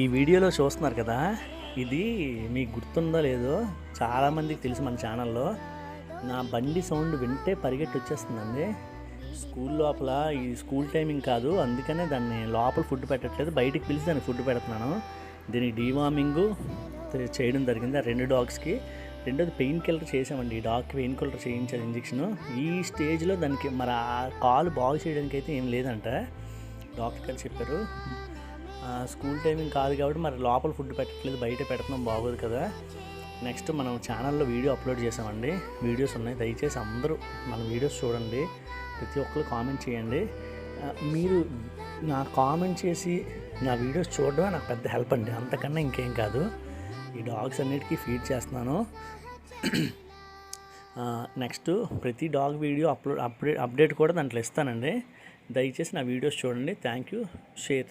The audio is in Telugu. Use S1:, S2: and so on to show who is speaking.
S1: ఈ వీడియోలో చూస్తున్నారు కదా ఇది మీకు గుర్తుందో లేదో చాలామందికి తెలుసు మన ఛానల్లో. నా బండి సౌండ్ వింటే పరిగెట్టి వచ్చేస్తుందండి స్కూల్ లోపల ఈ స్కూల్ టైమింగ్ కాదు అందుకనే దాన్ని లోపల ఫుడ్ పెట్టట్లేదు బయటికి పిలిచి దానికి ఫుడ్ పెడుతున్నాను. దీనికి డీవార్మింగ్ చేయడం జరిగింది ఆ రెండు డాగ్స్కి. రెండోది పెయిన్ కిల్లర్ చేసామండి ఈ డాగ్కి పెయిన్ కిల్లర్ చేయించారు ఇంజెక్షన్. ఈ స్టేజ్లో దానికి మరి ఆ కాలు బాగు చేయడానికి అయితే ఏం లేదంట. డాక్టర్ గారు చెప్పారు స్కూల్ టైమింగ్ కాదు కాబట్టి మరి లోపల ఫుడ్ పెట్టట్లేదు బయట పెడుతున్నాం బాగోదు కదా. నెక్స్ట్ మనం ఛానల్లో వీడియో అప్లోడ్ చేసామండి. వీడియోస్ ఉన్నాయి. దయచేసి అందరూ మన వీడియోస్ చూడండి. ప్రతి ఒక్కరు కామెంట్ చేయండి. మీరు నా కామెంట్ చేసి నా వీడియోస్ చూడడమే నాకు పెద్ద హెల్ప్ అండి. అంతకన్నా ఇంకేం కాదు. ఈ డాగ్స్ అన్నిటికీ ఫీడ్ చేస్తున్నాను. నెక్స్ట్ ప్రతి dog video upload update update కూడా దాంట్లో ఇస్తానండి. దయచేసి నా వీడియోస్ చూడండి. Thank you. షేర్